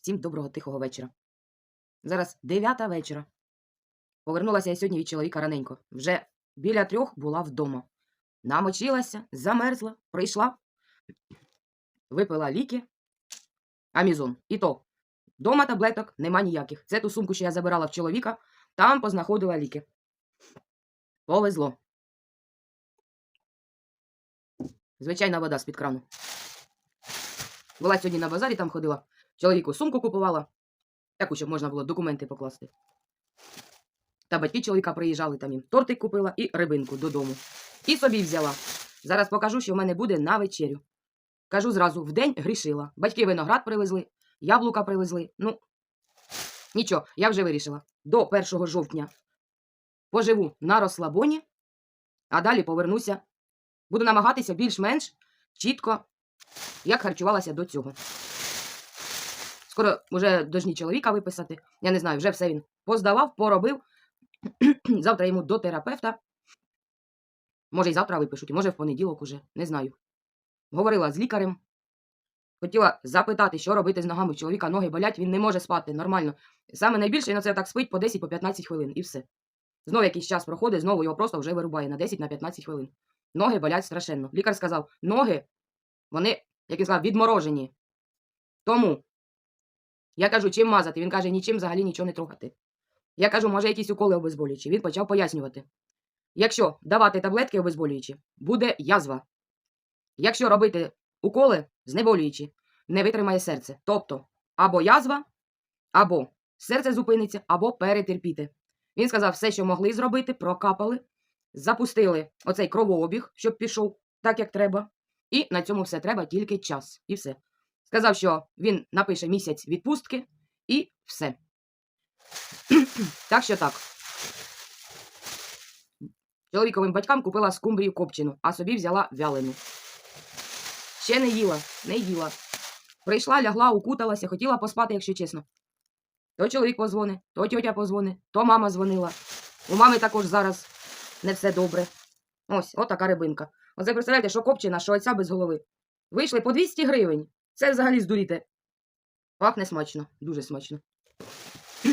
Всім доброго тихого вечора. Зараз дев'ята вечора. Повернулася я сьогодні від чоловіка раненько. Вже біля трьох була вдома. Намочилася, замерзла, прийшла, випила ліки, амізон. І то, дома таблеток нема ніяких. Це ту сумку, що я забирала в чоловіка, там познаходила ліки. Повезло. Звичайна вода з-під крану. Була сьогодні на базарі, там ходила. Чоловіку сумку купувала. Таку, щоб можна було документи покласти. Та батьки чоловіка приїжджали, там їм тортик купила і рибинку додому. І собі взяла. Зараз покажу, що в мене буде на вечерю. Кажу зразу, вдень грішила. Батьки виноград привезли, яблука привезли. Ну, нічого, я вже вирішила. До 1 жовтня поживу на розслабоні, а далі повернуся. Буду намагатися більш-менш чітко, як харчувалася до цього. Скоро вже дожні чоловіка виписати. Я не знаю, вже все він поздавав, поробив. Завтра йому до терапевта. Може, і завтра випишуть, може в понеділок уже, не знаю. Говорила з лікарем. Хотіла запитати, що робити з ногами. Чоловіка ноги болять, він не може спати нормально. Саме найбільше на це так спить по 10-15 хвилин і все. Знову якийсь час проходить, знову його просто вже вирубає на 10-15 хвилин. Ноги болять страшенно. Лікар сказав, ноги, вони, як він сказав, відморожені. Тому я кажу, чим мазати? Він каже, нічим взагалі нічого не трогати. Я кажу, може, якісь уколи обезболюючі. Він почав пояснювати. Якщо давати таблетки обезболюючі, буде язва. Якщо робити уколи знеболюючі, не витримає серце. Тобто, або язва, або серце зупиниться, або перетерпіти. Він сказав, все, що могли зробити, прокапали, запустили оцей кровообіг, щоб пішов так, як треба. І на цьому все треба тільки час. І все. Сказав, що він напише місяць відпустки і все. так що так. Чоловіковим батькам купила скумбрію копчену, а собі взяла вялену. Ще не їла, не їла. Прийшла, лягла, укуталася, хотіла поспати, якщо чесно. То чоловік позвонить, то тьотя позвонить, то мама дзвонила. У мами також зараз не все добре. Ось, отака рибинка. Оце представляєте, що копчена, що оця без голови. Вийшли по 200 гривень. Це взагалі здуріте. Пахне смачно, дуже смачно.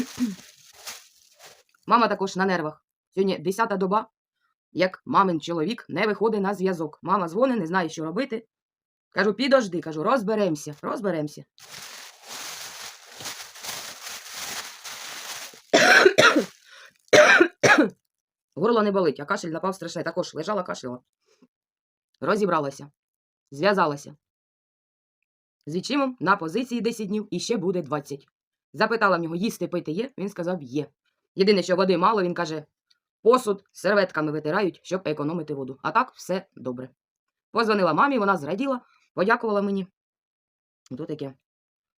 Мама також на нервах. Сьогодні 10-та доба, як мамин чоловік не виходить на зв'язок. Мама дзвонить, не знає, що робити. Кажу, підожди, кажу, розберемося, розберемося. Горло не болить, а кашель напав страшний. Також лежала кашляла. Розібралася, зв'язалася. З відчимом на позиції 10 днів і ще буде 20. Запитала в нього, їсти пити є? Він сказав, є. Єдине, що води мало, він каже, посуд серветками витирають, щоб економити воду. А так все добре. Позвонила мамі, вона зраділа, подякувала мені. Ото таке.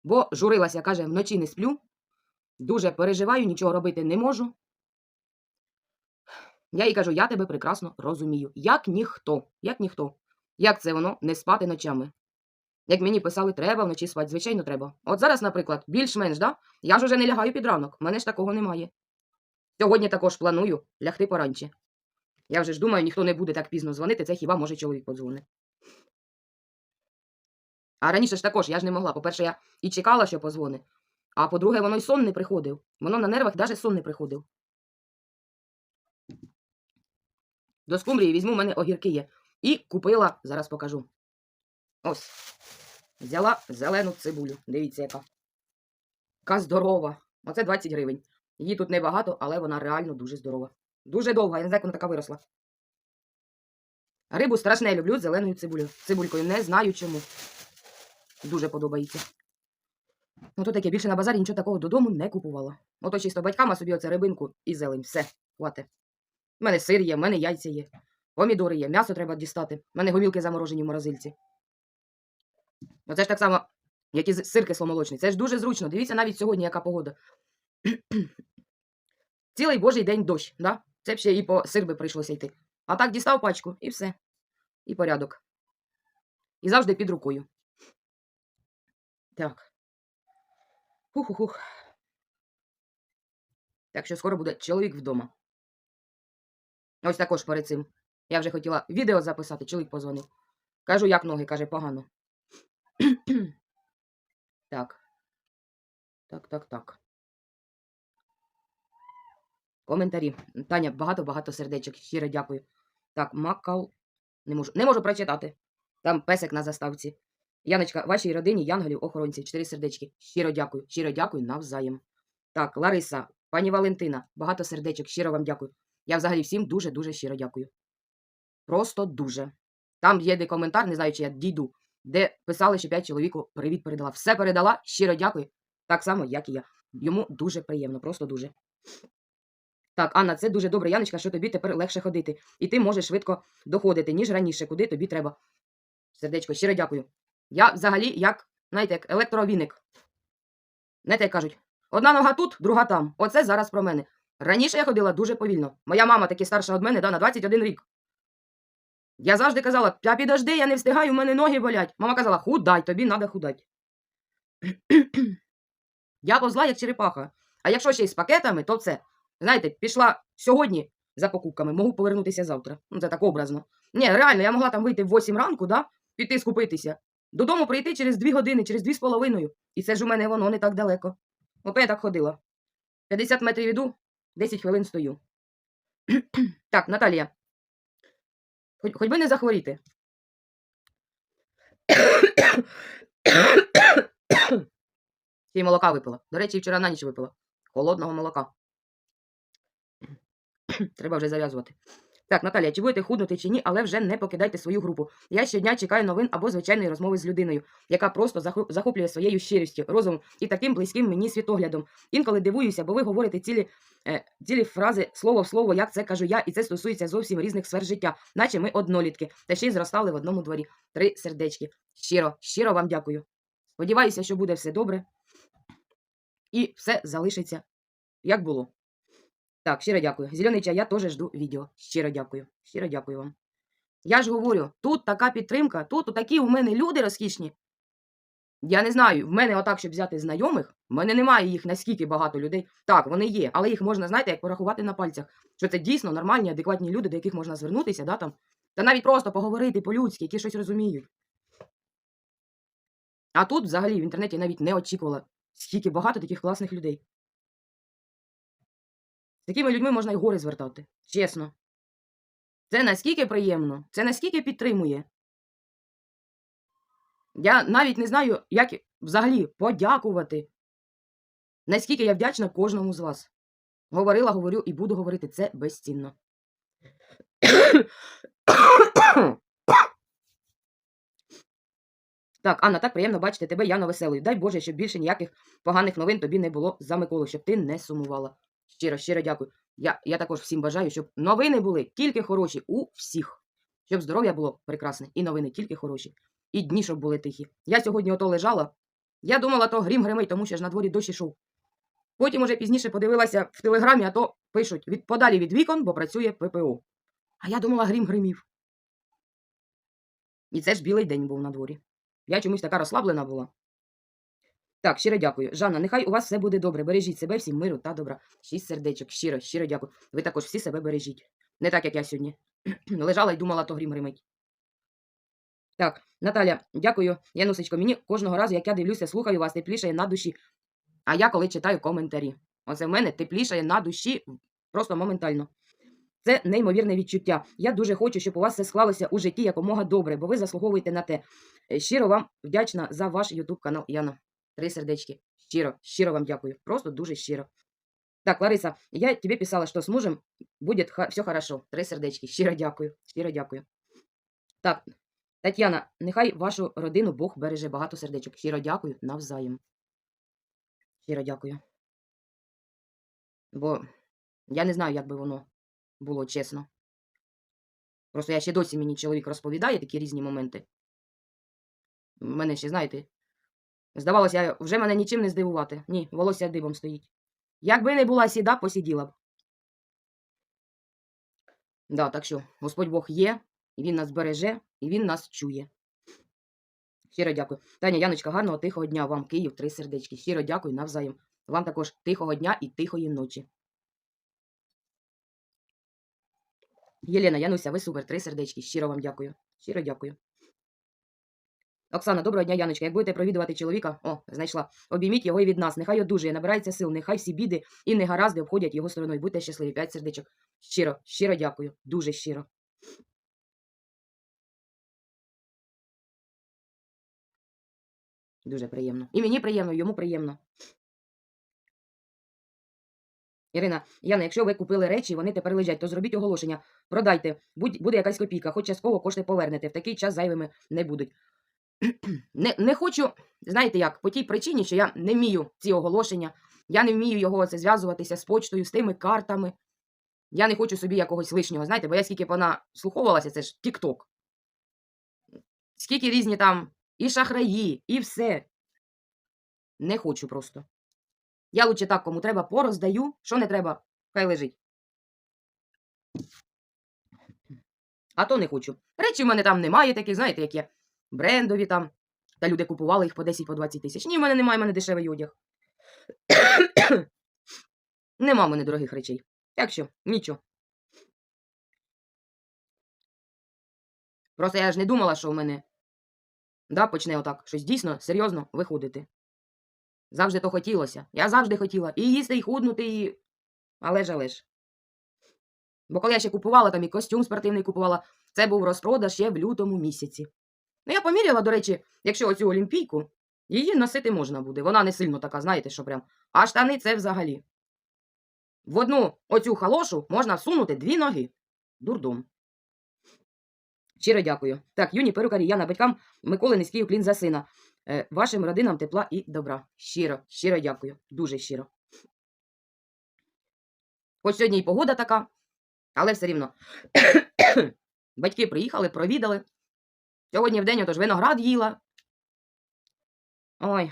Бо журилася, каже, вночі не сплю, дуже переживаю, нічого робити не можу. Я їй кажу, я тебе прекрасно розумію. Як ніхто, як ніхто. Як це воно не спати ночами? Як мені писали, треба вночі спати, звичайно, треба. От зараз, наприклад, більш-менш, да? Я ж уже не лягаю під ранок, мене ж такого немає. Сьогодні також планую лягти поранче. Я вже ж думаю, ніхто не буде так пізно дзвонити, це хіба може чоловік подзвонить. А раніше ж також я ж не могла. По-перше, я і чекала, що позвонить. А по-друге, воно й сон не приходив. Воно на нервах навіть сон не приходив. До скумбрії візьму, в мене огірки є. І купила, зараз покажу. Ось. Взяла зелену цибулю. Дивіться, яка. Яка здорова. Оце 20 гривень. Її тут небагато, але вона реально дуже здорова. Дуже довга, я не знаю, як вона така виросла. Рибу страшне люблю зеленою цибулею. Цибулькою. Не знаю чому. Дуже подобається. Ну то таке, більше на базарі нічого такого додому не купувала. Ото чисто батькам, собі оце рибинку і зелень. Все, хвате. У мене сир є, в мене яйця є, помідори є, м'ясо треба дістати. У мене говілки заморожені в морозильці. Оце ж так само, як і сир кисломолочний. Це ж дуже зручно. Дивіться навіть сьогодні, яка погода. Цілий божий день дощ, да? Це б ще і по сир би прийшлося йти. А так дістав пачку і все. І порядок. І завжди під рукою. Так. Хух-хух-хух. Так що скоро буде чоловік вдома. Ось також перед цим. Я вже хотіла відео записати, чоловік позвонив. Кажу, як ноги, каже, погано. так. Так, так, так. Коментарі. Таня, багато-багато сердечок. Щиро дякую. Так, Макал. Не можу. Не можу прочитати. Там песик на заставці. Яночка, вашій родині, янголів, охоронців, чотири сердечки. Щиро дякую. Щиро дякую навзаєм. Так, Лариса, пані Валентина, багато сердечок. Щиро вам дякую. Я взагалі всім дуже-дуже щиро дякую. Просто дуже. Там є де коментар, не знаю, чи я дійду, де писали, що п'ять чоловіку привіт передала. Все передала, щиро дякую. Так само, як і я. Йому дуже приємно, просто дуже. Так, Анна, це дуже добре, Яночка, що тобі тепер легше ходити. І ти можеш швидко доходити, ніж раніше, куди тобі треба. Сердечко, щиро дякую. Я взагалі, як, знаєте, як електровіник. Знаєте, як кажуть, одна нога тут, друга там. Оце зараз про мене. Раніше я ходила дуже повільно. Моя мама таки старша від мене, да, на 21 рік. Я завжди казала, та підожди, я не встигаю, у мене ноги болять. Мама казала, худай, тобі треба худать. я повзла, як черепаха. А якщо ще й з пакетами, то це. Знаєте, пішла сьогодні за покупками, можу повернутися завтра. Ну, це так образно. Ні, реально, я могла там вийти в 8 ранку, да? піти скупитися. Додому прийти через 2 години, через 2 з половиною. І це ж у мене воно не так далеко. Ото я так ходила. 50 метрів іду, 10 хвилин стою. так, Наталія. Хоч, хоч би не захворіти. Ще молока випила. До речі, вчора на ніч випила. Холодного молока. Треба вже зав'язувати. Так, Наталія, чи будете худнути чи ні, але вже не покидайте свою групу. Я щодня чекаю новин або звичайної розмови з людиною, яка просто захоплює своєю щирістю, розумом і таким близьким мені світоглядом. Інколи дивуюся, бо ви говорите цілі, е, цілі фрази слово в слово, як це кажу я, і це стосується зовсім різних сфер життя, наче ми однолітки, та ще й зростали в одному дворі. Три сердечки. Щиро, щиро вам дякую. Сподіваюся, що буде все добре. І все залишиться, як було. Так, щиро дякую. Зелений чай, я теж жду відео. Щиро дякую. Щиро дякую вам. Я ж говорю, тут така підтримка, тут такі у мене люди розкішні. Я не знаю, в мене отак, щоб взяти знайомих, в мене немає їх наскільки багато людей. Так, вони є, але їх можна, знаєте, як порахувати на пальцях. Що це дійсно нормальні, адекватні люди, до яких можна звернутися, да, там. Та навіть просто поговорити по-людськи, які щось розуміють. А тут взагалі в інтернеті навіть не очікувала, скільки багато таких класних людей. З такими людьми можна й гори звертати. Чесно. Це наскільки приємно, це наскільки підтримує. Я навіть не знаю, як взагалі подякувати. Наскільки я вдячна кожному з вас. Говорила, говорю і буду говорити це безцінно. Так, Анна, так приємно бачити тебе, Яна веселою. Дай Боже, щоб більше ніяких поганих новин тобі не було за Миколу, щоб ти не сумувала. Щиро, щиро дякую. Я, я також всім бажаю, щоб новини були тільки хороші у всіх. Щоб здоров'я було прекрасне, і новини тільки хороші. І дні, щоб були тихі. Я сьогодні ото лежала. Я думала, то грім гримить, тому що ж на дворі дощ ішов. Потім уже пізніше подивилася в телеграмі, а то пишуть від подалі від вікон, бо працює ППО. А я думала, грім гримів. І це ж білий день був на дворі. Я чомусь така розслаблена була. Так, щиро дякую. Жанна, нехай у вас все буде добре. Бережіть себе, всім миру та добра. Шість сердечок. Щиро, щиро дякую. Ви також всі себе бережіть. Не так, як я сьогодні. Лежала і думала, то грім гримить. Так, Наталя, дякую, Янусечко. Мені кожного разу, як я дивлюся, слухаю вас, теплішає на душі. А я коли читаю коментарі. Оце в мене теплішає на душі просто моментально. Це неймовірне відчуття. Я дуже хочу, щоб у вас все склалося у житті якомога добре, бо ви заслуговуєте на те. Щиро вам вдячна за ваш YouTube канал, Яна. Три сердечки. Щиро, щиро вам дякую. Просто дуже щиро. Так, Лариса, я тебе писала, что с мужем будет все хорошо. Три сердечки. Щиро дякую. Щиро дякую. Так, Тетяна, нехай вашу родину Бог береже багато сердечок. Щиро дякую навзаєм. Щиро дякую. Бо я не знаю, як би воно було чесно. Просто я ще досі мені чоловік розповідає такі різні моменти. У мене ще, знаєте, здавалося, вже мене нічим не здивувати. Ні, волосся дибом стоїть. Якби не була сіда, посиділа б. Да, так що Господь Бог є, і Він нас береже, і Він нас чує. Щиро дякую. Таня, Яночка, гарного тихого дня вам, Київ, три сердечки. Щиро дякую навзаєм. Вам також тихого дня і тихої ночі. Єлена, Януся, ви супер, три сердечки. Щиро вам дякую. Щиро дякую. Оксана, доброго дня, Яночка. Як будете провідувати чоловіка, о, знайшла. Обійміть його і від нас. Нехай одужує, набирається сил, нехай всі біди і негаразди обходять його стороною. Будьте щасливі. П'ять сердечок. Щиро, щиро дякую. Дуже щиро. Дуже приємно. І мені приємно, йому приємно. Ірина, Яна, якщо ви купили речі, вони тепер лежать, то зробіть оголошення. Продайте, будь, буде якась копійка, хоч частково кошти повернете. В такий час зайвими не будуть. Не, не хочу, знаєте як, по тій причині, що я не вмію ці оголошення, я не вмію його це зв'язуватися з почтою, з тими картами. Я не хочу собі якогось лишнього, знаєте, бо я скільки вона слуховувалася, це ж Тік-Ток. Скільки різні там і шахраї, і все. Не хочу просто. Я лучше так, кому треба, пороздаю, що не треба, хай лежить. А то не хочу. Речі в мене там немає таких, знаєте, як є брендові там. Та люди купували їх по 10 по 20 тисяч. Ні, в мене немає, в мене дешевий одяг. Нема в мене дорогих речей. Так що, нічого. Просто я ж не думала, що в мене да, почне отак щось дійсно серйозно виходити. Завжди то хотілося. Я завжди хотіла і їсти, і худнути, і. Але ж, але ж. Бо коли я ще купувала там і костюм спортивний купувала, це був розпродаж ще в лютому місяці. Ну, я поміряла, до речі, якщо оцю олімпійку, її носити можна буде. Вона не сильно така, знаєте, що прям. А штани це взагалі. В одну оцю халошу можна всунути дві ноги. Дурдом. Щиро дякую. Так, юні перукарі, я на батькам Миколи низький уклін за сина. Е, вашим родинам тепла і добра. Щиро, щиро дякую. Дуже щиро. Хоч сьогодні і погода така, але все рівно. Батьки приїхали, провідали. Сьогодні в день отож виноград їла. Ой.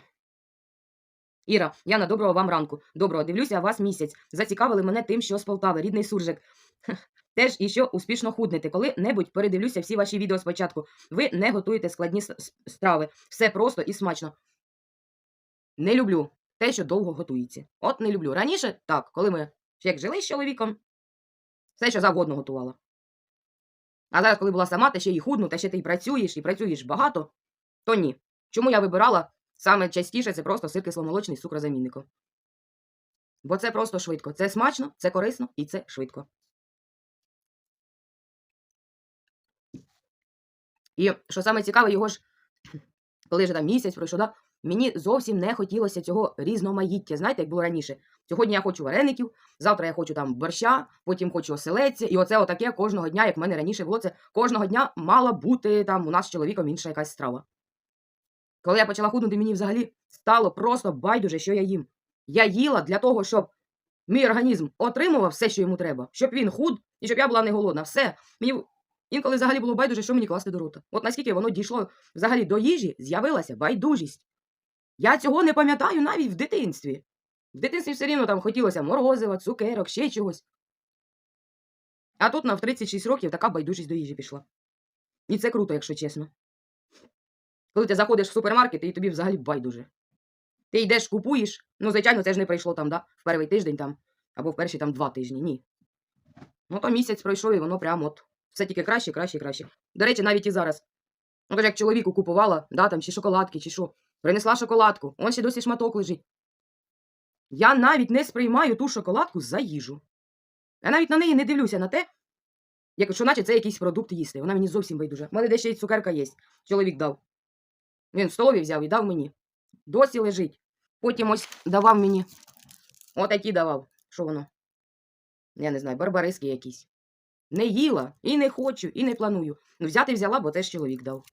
Іра, Яна, доброго вам ранку. Доброго, дивлюся вас місяць. Зацікавили мене тим, що з Полтави, рідний суржик. Теж і що успішно худнете. Коли-небудь передивлюся всі ваші відео спочатку. Ви не готуєте складні страви. Все просто і смачно. Не люблю те, що довго готується. От не люблю. Раніше так, коли ми як жили з чоловіком, все, що завгодно готувала. А зараз, коли була сама, та ще й худну, та ще ти й працюєш, і працюєш багато, то ні. Чому я вибирала саме частіше це просто сир кисломолочний з цукрозамінником? Бо це просто швидко. Це смачно, це корисно і це швидко. І що саме цікаве, його ж, коли вже там місяць пройшов, мені зовсім не хотілося цього різноманіття. Знаєте, як було раніше. Сьогодні я хочу вареників, завтра я хочу там борща, потім хочу оселедця. І оце отаке кожного дня, як в мене раніше було, це кожного дня мала бути там у нас з чоловіком інша якась страва. Коли я почала худнути, мені взагалі стало просто байдуже, що я їм. Я їла для того, щоб мій організм отримував все, що йому треба, щоб він худ і щоб я була не голодна. Все. Мені інколи взагалі було байдуже, що мені класти до рота. От наскільки воно дійшло взагалі до їжі, з'явилася байдужість. Я цього не пам'ятаю навіть в дитинстві. В дитинстві все рівно там хотілося морозива, цукерок, ще чогось. А тут на в 36 років така байдужість до їжі пішла. І це круто, якщо чесно. Коли ти заходиш в супермаркет, і тобі взагалі байдуже. Ти йдеш, купуєш. Ну, звичайно, це ж не прийшло там, да? в перший тиждень там, або в перші там два тижні. Ні. Ну, то місяць пройшов, і воно прямо от. Все тільки краще, краще, краще. До речі, навіть і зараз. Ну, як чоловіку купувала, да, там, чи шоколадки, чи що. Принесла шоколадку, он ще досі шматок лежить. Я навіть не сприймаю ту шоколадку за їжу. Я навіть на неї не дивлюся на те, як, що наче це якийсь продукт їсти. Вона мені зовсім байдуже. У мене де ще й цукерка є. Чоловік дав. Він столові взяв і дав мені. Досі лежить. Потім ось давав мені. Отакі давав. Що воно? Я не знаю, барбариски якісь. Не їла, і не хочу, і не планую. Ну, взяти взяла, бо теж чоловік дав.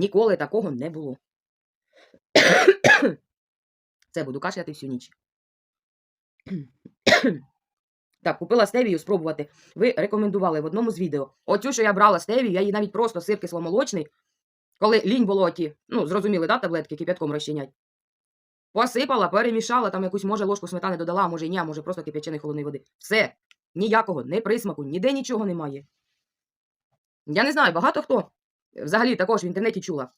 Ніколи такого не було. Це буду кашляти всю ніч. Так, купила стевію спробувати. Ви рекомендували в одному з відео. Оцю, що я брала стевію, я її навіть просто сир кисломолочний, коли лінь було ті, ну, зрозуміли, да, таблетки кип'ятком розчинять. Посипала, перемішала, там якусь, може, ложку сметани додала, може ні, а може просто кип'яченої холодної води. Все. Ніякого, не присмаку, ніде нічого немає. Я не знаю, багато хто взагалі також в інтернеті чула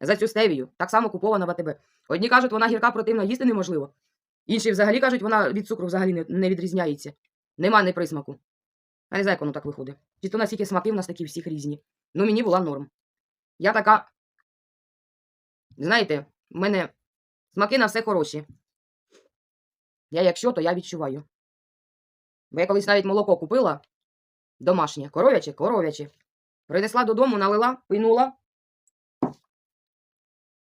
за цю стевію, так само купована в АТБ. Одні кажуть, вона гірка противна, їсти неможливо. Інші взагалі кажуть, вона від цукру взагалі не, не відрізняється. Нема не присмаку. А не знаю, як воно так виходить. Чи то настільки смаки в нас такі всіх різні. Ну, мені була норм. Я така. Знаєте, в мене смаки на все хороші. Я якщо, то я відчуваю. Бо я колись навіть молоко купила домашнє, коров'яче, коров'яче. Принесла додому, налила, пийнула.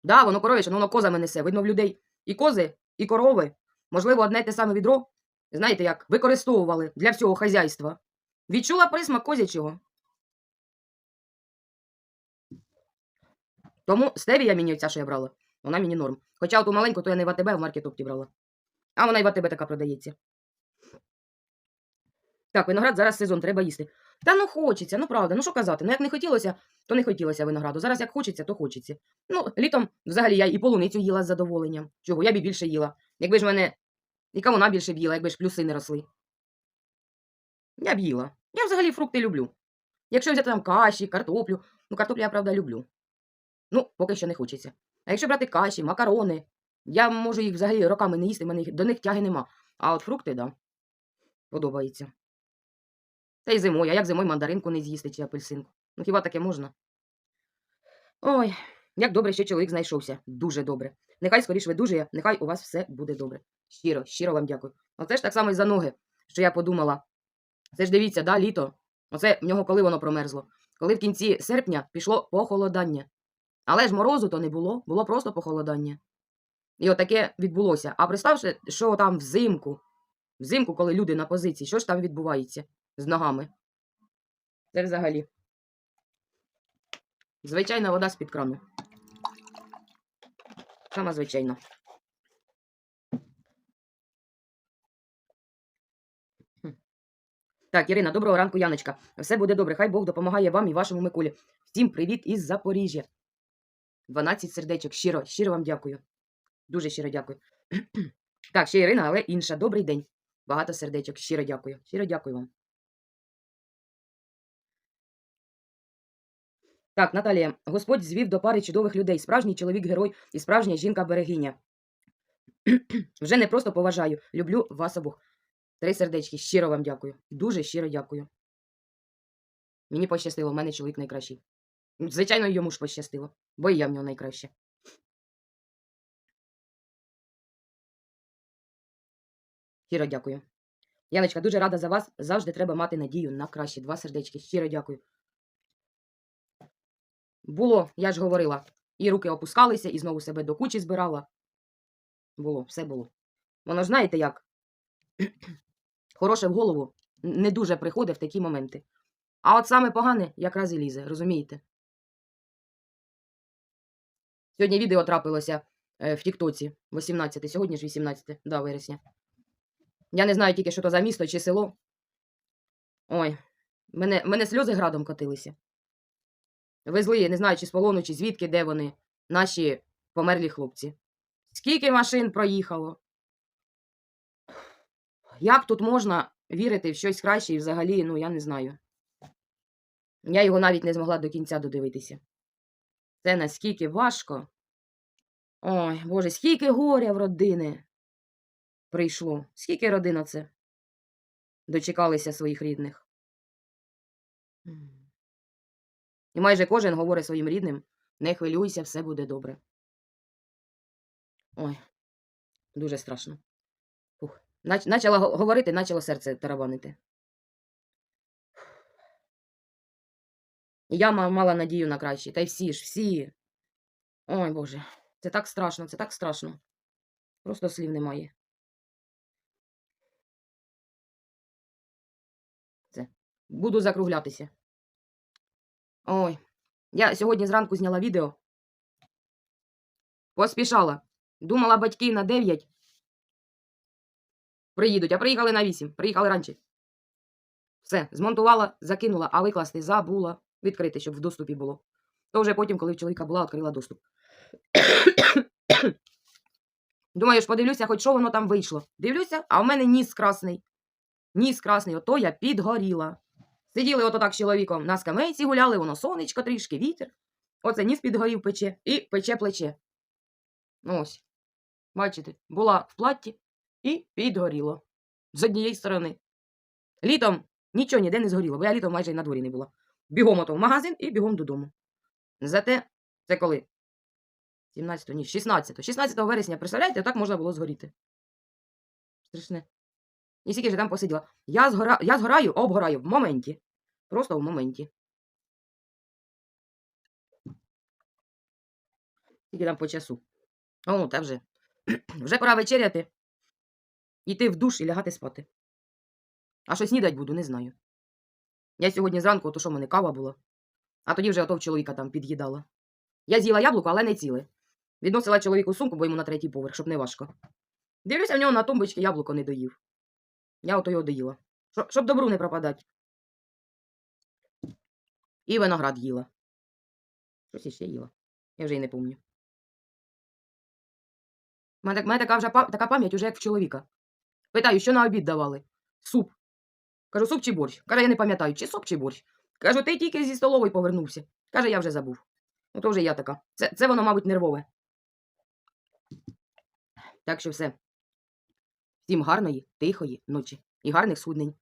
Да, воно коров'яче, ну воно козами несе. Видно в людей і кози, і корови. Можливо, одне те саме відро, знаєте як, використовували для всього хазяйства. Відчула присмак козячого. Тому стевія мені оця, що я брала, вона мені норм. Хоча оту маленьку, то я не в АТБ, а в маркетопті брала. А вона і в АТБ така продається. Так, виноград зараз сезон, треба їсти. Та ну хочеться, ну правда, ну що казати. Ну як не хотілося, то не хотілося винограду. Зараз як хочеться, то хочеться. Ну, літом взагалі я і полуницю їла з задоволенням. Чого, я б і більше їла. Якби ж мене. Яка вона більше б їла, якби ж плюси не росли. Я б їла. Я взагалі фрукти люблю. Якщо взяти там каші, картоплю, ну картоплю я, правда, люблю. Ну, поки що не хочеться. А якщо брати каші, макарони, я можу їх взагалі роками не їсти, мене до них тяги нема. А от фрукти, да, подобається. Та й зимою, а як зимою мандаринку не з'їсти чи апельсинку? Ну хіба таке можна? Ой, як добре, що чоловік знайшовся. Дуже добре. Нехай скоріш видужує, нехай у вас все буде добре. Щиро, щиро вам дякую. Оце ж так само і за ноги, що я подумала. Це ж дивіться, да, літо. Оце в нього коли воно промерзло. Коли в кінці серпня пішло похолодання. Але ж морозу то не було, було просто похолодання. І отаке відбулося. А представте, що там взимку, взимку, коли люди на позиції, що ж там відбувається з ногами? Це взагалі. Звичайна вода з-під крану. Сама звичайна. Так, Ірина, доброго ранку, Яночка. Все буде добре. Хай Бог допомагає вам і вашому Миколі. Всім привіт із Запоріжжя. 12 сердечок. Щиро, щиро вам дякую. Дуже щиро дякую. так, ще Ірина, але інша. Добрий день. Багато сердечок. Щиро дякую. Щиро дякую вам. Так, Наталія, Господь звів до пари чудових людей, справжній чоловік-герой і справжня жінка-берегиня. Вже не просто поважаю, люблю вас обох. Три сердечки, щиро вам дякую. Дуже щиро дякую. Мені пощастило, в мене чоловік найкращий. Звичайно, йому ж пощастило, бо і я в нього найкраще. Щиро дякую. Яночка, дуже рада за вас. Завжди треба мати надію на краще. Два сердечки. Щиро дякую. Було, я ж говорила, і руки опускалися, і знову себе до кучі збирала. Було, все було. Воно ж знаєте як? Хороше в голову не дуже приходить в такі моменти. А от саме погане якраз і лізе, розумієте? Сьогодні відео трапилося е, в Тіктоці 18, сьогодні ж 18 да, вересня. Я не знаю тільки, що то за місто чи село. Ой, мене, мене сльози градом котилися. Везли, не знаю, чи з полону, чи звідки, де вони, наші померлі хлопці. Скільки машин проїхало? Як тут можна вірити в щось краще і взагалі, ну, я не знаю. Я його навіть не змогла до кінця додивитися. Це наскільки важко. Ой, Боже, скільки горя в родини прийшло. Скільки родина це дочекалися своїх рідних. І майже кожен говорить своїм рідним: не хвилюйся, все буде добре. Ой, дуже страшно. Фух. Нач, начала говорити, почало серце тарабанити. Я мала надію на краще. Та й всі ж, всі. Ой, Боже, це так страшно, це так страшно. Просто слів немає. Це. Буду закруглятися. Ой, я сьогодні зранку зняла відео. Поспішала. Думала, батьки на 9 приїдуть, а приїхали на 8. Приїхали раніше. Все, змонтувала, закинула, а викласти забула. Відкрити, щоб в доступі було. То вже потім, коли в чоловіка була, відкрила доступ. Думаю, ж подивлюся, хоч що воно там вийшло. Дивлюся, а в мене ніс красний. Ніс красний, ото я підгоріла. Сиділи ото так з чоловіком на скамейці гуляли, воно сонечко трішки, вітер. Оце ніс підгорів пече і пече плече. Ну, Ось. Бачите, була в платті і підгоріло. З однієї сторони. Літом нічого ніде не згоріло, бо я літом майже й на дворі не була. Бігом ото в магазин і бігом додому. Зате Це коли? 17 ні, 16. 16 вересня, представляєте, так можна було згоріти. Страшне. І скільки ж там посиділа. Я, згора... я згораю, обгораю в моменті. Просто в моменті. Скільки там по часу. О, та вже. вже пора вечеряти. Йти в душ і лягати спати. А що снідать буду, не знаю. Я сьогодні зранку, то що в мене кава була. А тоді вже ото чоловіка там під'їдала. Я з'їла яблуко, але не ціле. Відносила чоловіку сумку, бо йому на третій поверх, щоб не важко. Дивлюся, в нього на тумбочці яблуко не доїв. Я ото його доїла. Що- Щоб добру не пропадать. І виноград їла. Щось іще їла. Я вже й не пам'ятаю. У мене, мене така вже така пам'ять, уже як в чоловіка. Питаю, що на обід давали? Суп. Кажу, суп чи борщ? Каже, я не пам'ятаю, чи суп, чи борщ. Кажу, ти тільки зі столової повернувся. Каже, я вже забув. Ну, то вже я така. Це, це воно, мабуть, нервове. Так що все. Всім гарної, тихої ночі і гарних суднень.